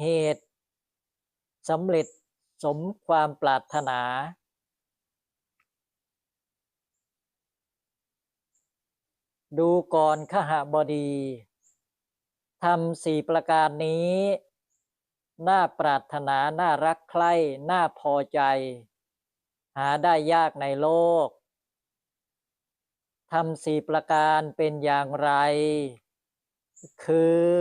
เหตุสำเร็จสมความปรารถนา ดูก่อนขหบดีทำสี่ประการนี้น่าปรารถนา น่ารักใคร่น่าพอใจ หาได้ยากในโลกทำสี่ประการเป็นอย่างไร คือ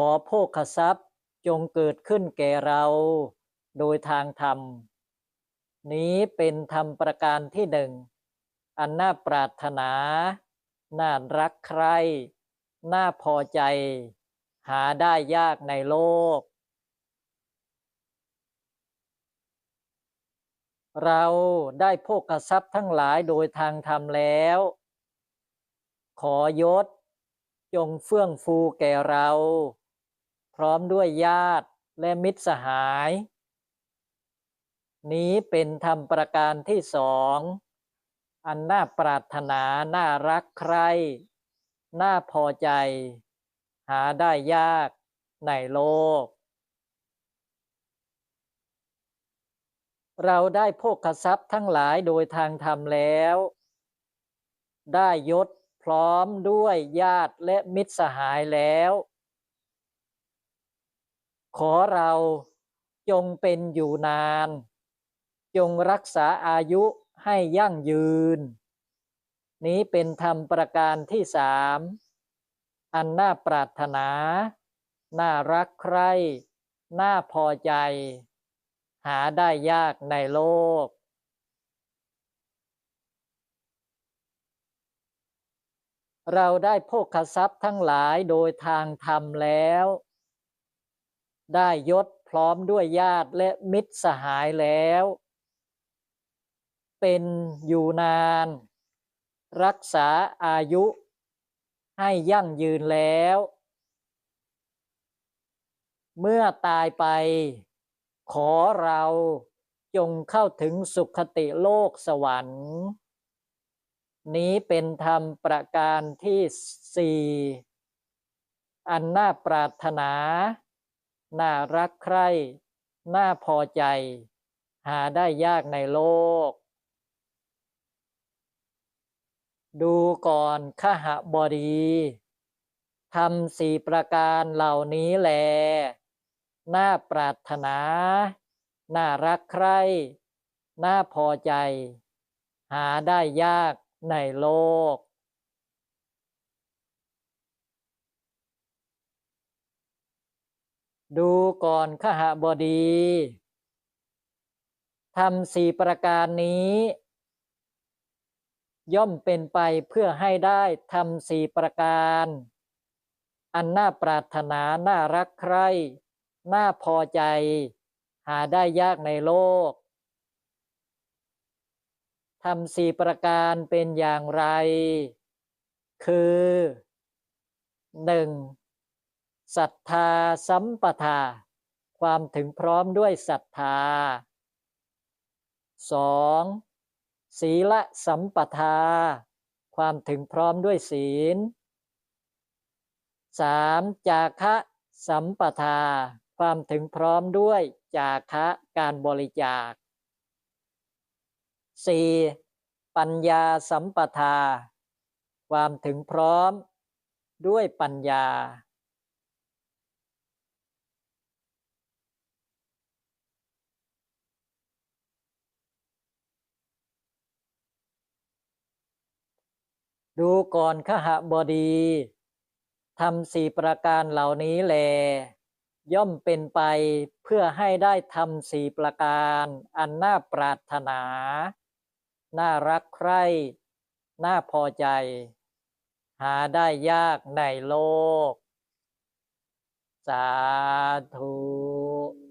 ขอโภคทรัพย์จงเกิดขึ้นแก่เรา โดยทางธรรม นี้เป็นธรรมประการที่หนึ่ง อันน่าปรารถนา น่ารักใคร่ น่าพอใจ หาได้ยากในโลก เราได้โภคทรัพย์ทั้งหลายโดยทางธรรมแล้ว ขอยศ จงเฟื่องฟูแก่เรา พร้อมด้วยญาติและมิตรสหาย นี้เป็นธรรมประการที่สอง อันน่าปรารถนา น่ารักใคร น่าพอใจ หาได้ยากในโลก เราได้โภคทรัพย์ทั้งหลายโดยทางธรรมแล้ว ได้ยศพร้อมด้วยญาติและมิตรสหายแล้ว ขอเราจงเป็นอยู่นาน จงรักษาอายุให้ยั่งยืน นี้เป็นธรรมประการที่สามอันน่าปรารถนา น่ารักใคร่ น่าพอใจ หาได้ยากในโลก เราได้โภคทรัพย์ทั้งหลายโดยทางธรรมแล้ว ได้ยศพร้อมด้วยญาติและมิตรสหายแล้ว เป็นอยู่นาน รักษาอายุให้ยั่งยืนแล้ว เมื่อตายไป ขอเราจงเข้าถึงสุขติโลกสวรรค์ นี้เป็นธรรมประการที่สี่อันน่าปรารถนา น่ารักใคร่ น่าพอใจ หาได้ยากในโลก ดูก่อนขหบดีทำสี่ประการเหล่านี้แล น่าปรารถนา น่ารักใคร่ น่าพอใจ หาได้ยากในโลก ดูก่อนขหบดีทำสี่ประการนี้ ย่อมเป็นไปเพื่อให้ได้ทำสี่ประการ อันน่าปรารถนา น่ารักใคร่น่าพอใจ หาได้ยากในโลกทำสี่ประการเป็นอย่างไร คือหนึ่ง ศรัทธาสัมปทา ความถึงพร้อมด้วยศรัทธาสองศีลสัมปทา ความถึงพร้อมด้วยศีลสามจาคะสัมปทา ความถึงพร้อมด้วยจาคะการบริจาค 4. ปัญญาสัมปทา ความถึงพร้อมด้วยปัญญา ดูก่อนขหบดีทำสี่ประการเหล่านี้แล ย่อมเป็นไปเพื่อให้ได้ทำสี่ประการอันน่าปรารถนา น่ารักใคร่ น่าพอใจ หาได้ยากในโลก สาธุ